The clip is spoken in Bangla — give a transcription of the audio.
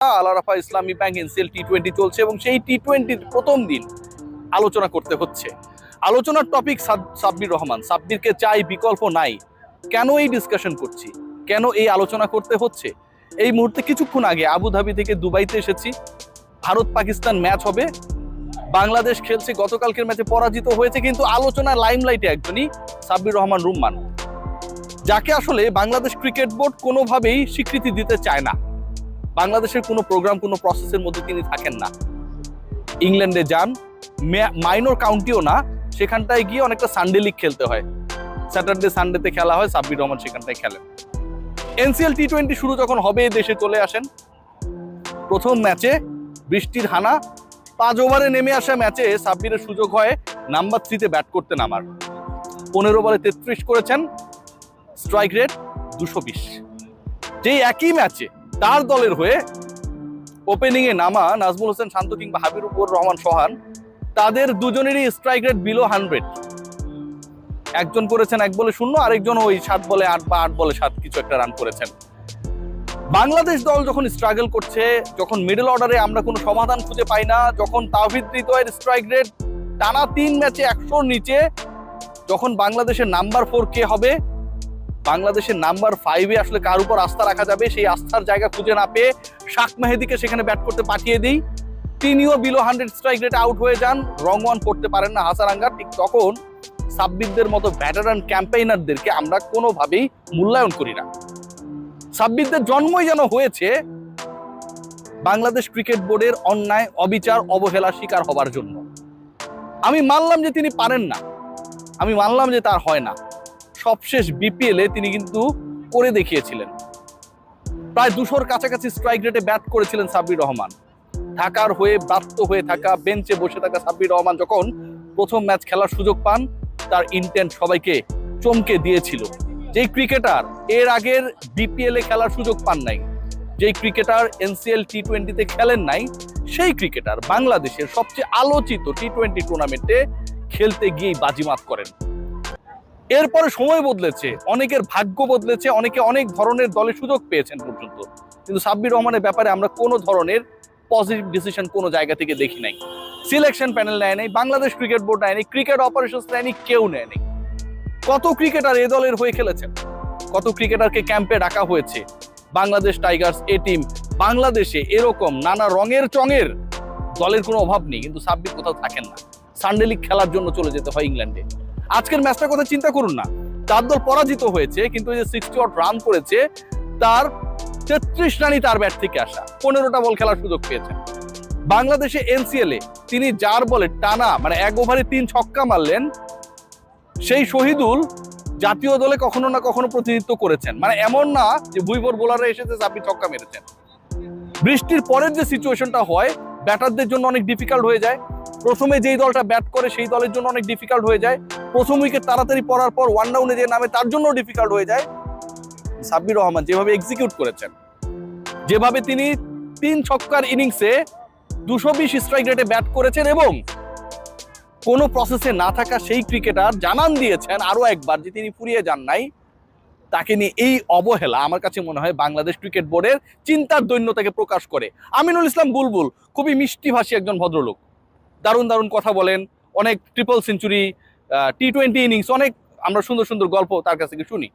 আলারাফা ইসলামী ব্যাংক এনসিএল টি টোয়েন্টি চলছে এবং সেই টি টোয়েন্টির প্রথম দিন আলোচনা করতে হচ্ছে। আলোচনার টপিক সাব্বির রহমান। সাব্বিরকে চাই বিকল্প নাই। কেন এই ডিসকাশন করছি? কেন এই আলোচনা করতে হচ্ছে? এই মুহূর্তে কিছুক্ষণ আগে আবুধাবি থেকে দুবাইতে এসেছি। ভারত পাকিস্তান ম্যাচ হবে। বাংলাদেশ খেলছে, গতকালকের ম্যাচে পরাজিত হয়েছে, কিন্তু আলোচনার লাইমলাইটে একজনই সাব্বির রহমান রুম্মান। যাকে আসলে বাংলাদেশ ক্রিকেট বোর্ড কোনোভাবেই স্বীকৃতি দিতে চায় না। বাংলাদেশের কোনো প্রোগ্রাম কোনো প্রসেসের মধ্যে তিনি থাকেন না। ইংল্যান্ডে যান মাইনর কাউন্টিও না, সেখানটায় গিয়ে অনেকটা সানডে লিগ খেলতে হয়। স্যাটারডে সানডেতে খেলা হয়, সাব্বির রহমান সেখানটায় খেলেন। এনসিএল টি টোয়েন্টি শুরু যখন হবে দেশে চলে আসেন। প্রথম ম্যাচে বৃষ্টির হানা, পাঁচ ওভারে নেমে আসা ম্যাচে সাব্বিরের সুযোগ হয় নাম্বার থ্রিতে ব্যাট করতে নামার। পনেরো বলে তেত্রিশ করেছেন স্ট্রাইক রেট দুশো বিশ। যেই একই ম্যাচে তার দলের হয়ে ওপেনিং এ নামা নাজমুল হোসেন শান্ত কিংবা হাবিবুর রহমান সোহান তাদের দুজনেরই স্ট্রাইক রেট বিলো হান্ড্রেড একজন করেছেন এক বলে শূন্য, আরেকজন ওই সাত বলে আট বা আট বলে সাত কিছু একটা রান করেছেন। বাংলাদেশ দল যখন স্ট্রাগল করছে, যখন মিডল অর্ডারে আমরা কোনো সমাধান খুঁজে পাই না, যখন তাওহিদ হৃদয়ের স্ট্রাইক রেট টানা তিন ম্যাচে একশোর নিচে, যখন বাংলাদেশের নাম্বার ফোর কে হবে বাংলাদেশের নাম্বার ফাইভে আসলে কার উপর আস্থা রাখা যাবে, সেই আস্থার জায়গা খুঁজে না পেয়ে শাক মেহেদিকে সেখানে ব্যাট করতে পাঠিয়ে দিই। তিনিও বিলো হান্ড্রেড স্ট্রাইক রেটে আউট হয়ে যান। রং ওয়ান করতে পারেন না হাসারাঙ্গা ঠিক তখন সাব্বিরদের মতো ভ্যাটারান ক্যাম্পেইনারদেরকে আমরা কোনোভাবেই মূল্যায়ন করি না। সাব্বিরদের জন্মই যেন হয়েছে বাংলাদেশ ক্রিকেট বোর্ডের অন্যায়, অবিচার অবহেলা শিকার হবার জন্য। আমি মানলাম যে তিনি পারেন না। আমি মানলাম যে তার হয় না। সবশেষ বিপিএলে তিনি কিন্তু করে দেখিয়েছিলেন। প্রায় দুশোর কাছাকাছি স্ট্রাইক রেটে ব্যাট করেছিলেন সাব্বির রহমান। ঢাকার হয়ে ব্রাত্য হয়ে থাকা বেঞ্চে বসে থাকা সাব্বির রহমান যখন প্রথম ম্যাচ খেলার সুযোগ পান, তার ইন্টেন্ট সবাইকে চমকে দিয়েছিল। যেই ক্রিকেটার এর আগের বিপিএল এ খেলার সুযোগ পান নাই, যেই ক্রিকেটার এনসিএল টি টোয়েন্টিতে খেলেন নাই, সেই ক্রিকেটার বাংলাদেশের সবচেয়ে আলোচিত টি টোয়েন্টি টুর্নামেন্টে খেলতে গিয়েই বাজিমাত করেন। এরপরে সময় বদলেছে, অনেকের ভাগ্য বদলেছে, অনেকে অনেক ধরনের দলে সুযোগ পেয়েছেন পর্যন্ত। কিন্তু সাব্বির রহমানের ব্যাপারে আমরা কোনো ধরনের পজিটিভ ডিসিশন কোনো জায়গা থেকে দেখি নাই। সিলেকশন প্যানেল নেয় নাই, বাংলাদেশ ক্রিকেট বোর্ড নেয়নি ক্রিকেট অপারেশনস নেয়নি কেউ নেয়নি কত ক্রিকেটার এ দলের হয়ে খেলেছেন? কত ক্রিকেটারকে ক্যাম্পে ডাকা হয়েছে? বাংলাদেশ টাইগার্স এ টিম বাংলাদেশে এরকম নানা রঙের চঙের দলের কোনো অভাব নেই, কিন্তু সাব্বির কোথাও থাকেন না। সানডে লিগ খেলার জন্য চলে যেতে হয় ইংল্যান্ডে। আজকের ম্যাচটার কথা চিন্তা করুন না। তার দল পরাজিত হয়েছে, কিন্তু যে সিক্সটি ওয়াট রান করেছে, তার তেত্রিশ রানই তার ব্যাট থেকে আসা। পনেরোটা বল খেলার সুযোগ পেয়েছেন বাংলাদেশে এনসিএল এ তিনি যার বলে টানা মানে এক ওভারে তিন ছক্কা মারলেন, সেই শহীদুল জাতীয় দলে কখনো না কখনো প্রতিনিধিত্ব করেছেন। মানে এমন না যে ভুইভর বোলাররা এসেছে আপনি ছক্কা মেরেছেন। বৃষ্টির পরের যে সিচুয়েশনটা হয় ব্যাটারদের জন্য অনেক ডিফিকাল্ট হয়ে যায়। প্রথমে যেই দলটা ব্যাট করে, সেই দলের জন্য অনেক ডিফিকাল্ট হয়ে যায়। প্রথম উইকেট তাড়াতাড়ি পড়ার পর ওয়ান ডাউনে যে নামে, তার জন্য ডিফিকাল্ট হয়ে যায়। সাব্বির রহমান যেভাবে এক্সিকিউট করেছেন, যেভাবে তিনি তিন ছক্কার ইনিংসে দুশো বিশ স্ট্রাইক রেটে ব্যাট করেছেন এবং কোনো প্রসেসে না থাকা সেই ক্রিকেটার জানান দিয়েছেন আরও একবার যে তিনি ফুরিয়ে যান নাই। তাকে নিয়ে এই অবহেলা আমার কাছে মনে হয় বাংলাদেশ ক্রিকেট বোর্ডের চিন্তার দৈন্যতাকে প্রকাশ করে। আমিনুল ইসলাম বুলবুল, খুবই মিষ্টিভাষী একজন ভদ্রলোক। দারুণ দারুণ কথা বলেন। অনেক triple century T twenty innings অনেক আমরা সুন্দর সুন্দর গল্প তার কাছ থেকে শুনি।